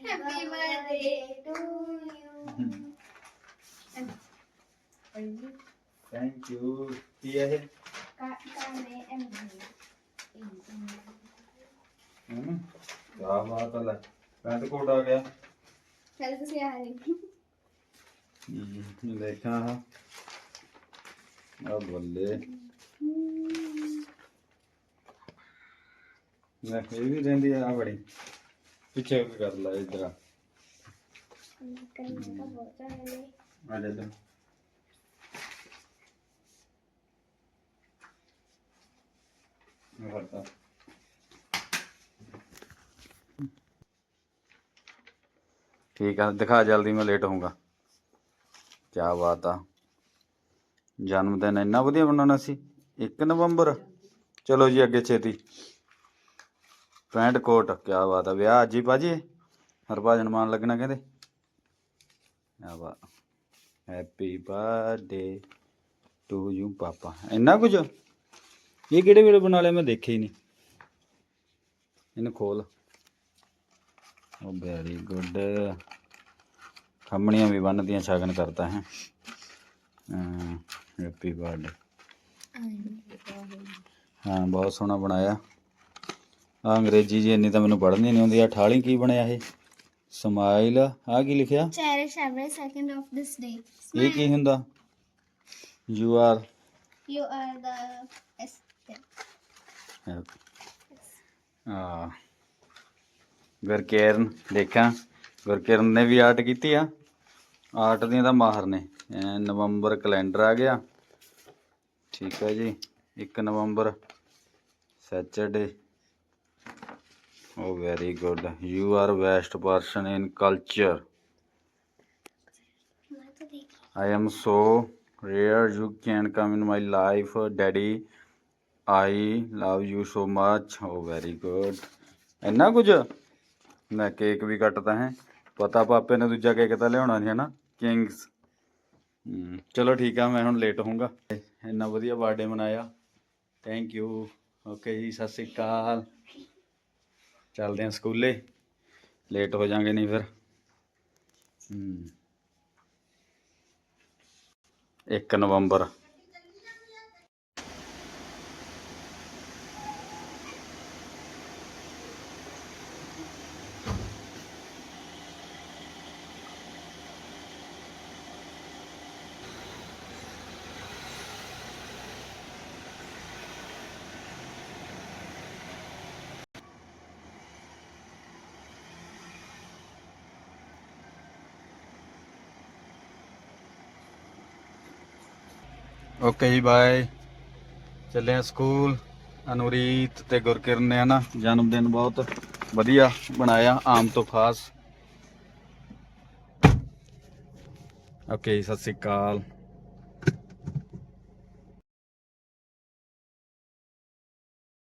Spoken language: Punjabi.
Happy birthday to you. Pant coat ਆ ਗਿਆ ਚੱਲ ਤੁਸੀਂ ਆ ਰਹੇ ਹਮ, ਦੇਖਾਂ ਹਾਂ ਆ ਬੱਲੇ ਲੈ ਇਹ ਵੀ ਰਹਿੰਦੀ ਆ ਆਹ ਬੜੀ ਪਿੱਛੇ ਹੋ ਕੇ ਕਰ ਲੈ ਇਧਰ ਆ ਠੀਕ ਆ ਦਿਖਾ ਜਲਦੀ ਮੈਂ ਲੇਟ ਹੋਊਂਗਾ। ਕੀ ਬਾਤ ਆ। ਜਨਮ ਦਿਨ ਇੰਨਾ ਵਧੀਆ ਬਣਾਉਣਾ ਸੀ। 1 ਨਵੰਬਰ। ਚਲੋ ਜੀ ਅੱਗੇ ਛੇਤੀ। ਪੈਂਟ ਕੋਟ ਕੀ ਬਾਤ ਆ। ਵਿਆਹ ਅੱਜ ਹੀ ਭਾਜੀ? ਹਰਭਜਨ ਮਾਨ ਲੱਗਣਾ ਕਹਿੰਦੇ। ਕੀ ਬਾਤ। ਹੈਪੀ ਬਰਥਡੇ ਟੂ ਯੂ ਪਾਪਾ। ਇੰਨਾ ਕੁਝ ਇਹ ਕਿਹੜੇ ਵੇਲੇ ਬਣਾ ਲਿਆ? ਮੈਂ ਦੇਖਿਆ ਹੀ ਨਹੀਂ। ਇਹਨੂੰ ਖੋਲ। ਉਹ ਵੈਰੀ ਗੁੱਡ ਖੰਮਣੀਆਂ ਵੀ ਬੰਨਦੀਆਂ ਸ਼ਗਨ ਕਰਦਾ ਹੈ। ਹੈਪੀ ਬਰਥਡੇ ਹਾਂ ਬਹੁਤ ਸੋਹਣਾ ਬਣਾਇਆ। ਆ ਅੰਗਰੇਜ਼ੀ ਜੀ ਇੰਨੀ ਤਾਂ ਮੈਨੂੰ ਪੜ੍ਹਨੀ ਨਹੀਂ ਆਉਂਦੀ। ਆ ਠਾਲੀ ਕੀ ਬਣਿਆ ਇਹ? ਸਮਾਈਲ ਆ ਕੀ ਲਿਖਿਆ? Cherish every second of this day. ਇਹ ਕੀ ਹੁੰਦਾ? You are You are the best. ਆ ਗੁਰਕੇਰਨ ਦੇਖਾਂ। ਗੁਰਕੇਰਨ ਨੇ ਵੀ ਆਰਟ ਕੀਤੀ ਆ। ਆਰਟ ਦੀਆਂ ਤਾਂ ਮਾਹਰ ਨੇ। ਐਂ ਨਵੰਬਰ ਕੈਲੰਡਰ ਆ ਗਿਆ। ਠੀਕ ਹੈ ਜੀ। 1 ਨਵੰਬਰ Saturday. Oh very good you are best person in culture ਮੈਂ ਤਾਂ ਦੇਖੀ I am so rare you can come in my life, Daddy. I love you so much. Oh, very good. ਇੰਨਾ ਕੁਝ? ਮੈਂ ਕੇਕ ਵੀ ਕੱਟਦਾ ਹੈ। ਪਤਾ ਪਾਪੇ ਨੇ ਦੂਜਾ ਕੇਕ ਤਾਂ ਲਿਆਉਣਾ ਨਹੀਂ ਹੈ ਨਾ ਕਿੰਗਸ ਚਲੋ ਠੀਕ ਆ ਮੈਂ ਹੁਣ ਲੇਟ ਹੋਊਂਗਾ। ਇੰਨਾ ਵਧੀਆ ਬਰਥਡੇ ਮਨਾਇਆ। ਥੈਂਕ ਯੂ ਓਕੇ ਜੀ ਸਤਿ ਸ਼੍ਰੀ ਅਕਾਲ। ਚੱਲਦੇ ਹਾਂ ਸਕੂਲੇ। ਲੇਟ ਹੋ ਜਾਾਂਗੇ ਨਹੀਂ ਫਿਰ। ਹੂੰ। 1 ਨਵੰਬਰ। ਓਕੇ ਜੀ ਬਾਏ ਚੱਲੇ ਆ ਸਕੂਲ ਅਨੁਰੀਤ ਤੇ ਗੁਰਕਿਰਨ ਨੇ ਹਨਾ ਜਨਮ ਦਿਨ ਬਹੁਤ ਵਧੀਆ ਬਣਾਇਆ, ਆਮ ਤੋਂ ਖਾਸ। ਓਕੇ ਜੀ, ਸਤਿ ਸ੍ਰੀ ਅਕਾਲ।